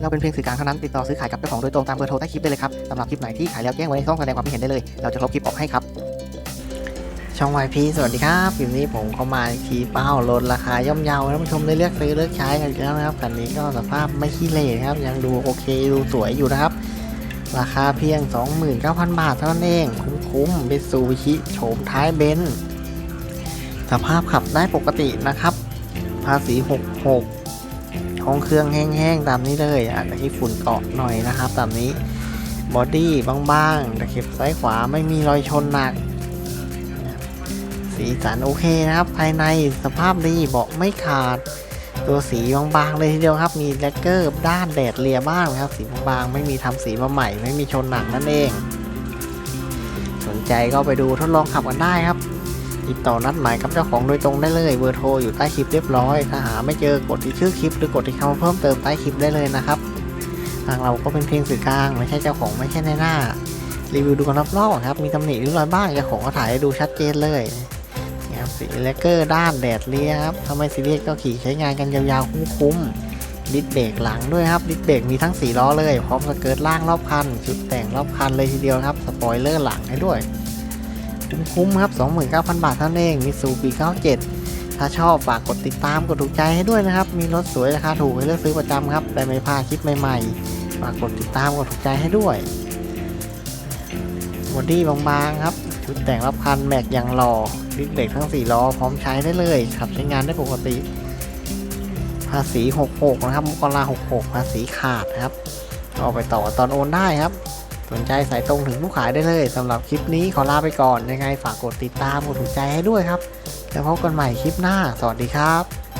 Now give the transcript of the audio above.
เราเป็นเพียงสื่อกลางเท่านั้นติดต่อซื้อขายกับเจ้าของโดยตรงตามเบอร์โทรใต้คลิปได้เลยครับสำหรับคลิปไหนที่ขายแล้วแจ้งไว้ในช่องแสดงความคิดเห็นได้เลย เราจะลบคลิปออกให้ครับช่อง YP สวัสดีครับคลิปนี้ผมเข้ามาขี่เป้าลดราคาย่อมเยาท่านผู้ชมได้เลือกซื้อเลือกใช้กันอีกแล้วนะครับคันนี้ก็สภาพไม่ขี้เหร่นะครับ ยังดูโอเคดูสวยอยู่นะครับ ราคาเพียง 29,000 บาทเท่านั้นเอง คุ้มๆเป็นซูบิชิโฉมท้ายเบนซ์สภาพขับได้ปกตินะครับ ภาษี 66 ท้องเครื่องแห้งๆตามนี้เลยอาจจะที่ฝุ่นเกาะหน่อยนะครับ ตามนี้บอดี้บางๆตะเข็บซ้ายขวาไม่มีรอยชนหนัก สีสันโอเคนะครับ ภายในสภาพดีเบาะไม่ขาด ตัวสีบางๆเลยทีเดียวครับ มีแลกเกอร์ด้านแดดเลียบ้างครับ สีบางๆไม่มีทำสีมาใหม่ ไม่มีชนหนักนั่นเอง สนใจก็ไปดูทดลองขับกันได้ครับ ติดต่อนัดหมายกับเจ้าของโดยตรงได้เลยเบอร์โทรอยู่ใต้คลิปเรียบร้อย ถ้าหาไม่เจอกดที่ชื่อคลิปหรือกดที่คำเพิ่มเติมใต้คลิปได้เลยนะครับทางเราก็เป็นเพียงสื่อกลางไม่ใช่เจ้าของไม่ใช่ในหน้า รีวิวดูกันรอบๆครับมีตำหนิหริ้วรอยบ้างเจ้าของก็ถ่ายให้ดูชัดเจนเลยนี่ครับสีเลกเกอร์ด้านแดดเลี้ยครับถ้าไม่ซีเรียสก็ขี่ใช้งานกันยาวๆคุ้มๆดิสเบรกหลังด้วยครับดิสเบรกมีทั้ง4ล้อเลยพร้อมสเกิร์ตล่างรอบคัน ชุดแต่งรอบคันเลยทีเดียวครับสปอยเลอร์หลังให้ด้วย คุ้มครับ 29,000 บาทเท่านั้นเองมิสูปี97 ถ้าชอบฝากกดติดตามกดถูกใจให้ด้วยนะครับ มีรถสวยราคาถูกให้เลือกซื้อประจำครับแต่ไม่พลาดคลิปใหม่ๆ ฝากกดติดตามกดถูกใจให้ด้วยบอดี้บางๆครับชุดแต่งรับคันแม็กอย่างหล่อดิสเบรกทั้ง 4 ล้อพร้อมใช้ได้เลยขับใช้งานได้ปกติ ภาษี 66 นะครับมกรา66 ภาษีขาดครับเอาไปต่อตอนโอนได้ครับ สนใจสายตรงถึงผู้ขายได้เลยสำหรับคลิปนี้ขอลาไปก่อนยังไงฝากกดติดตามกดถูกใจให้ด้วยครับ แล้วพบกันใหม่คลิปหน้า สวัสดีครับ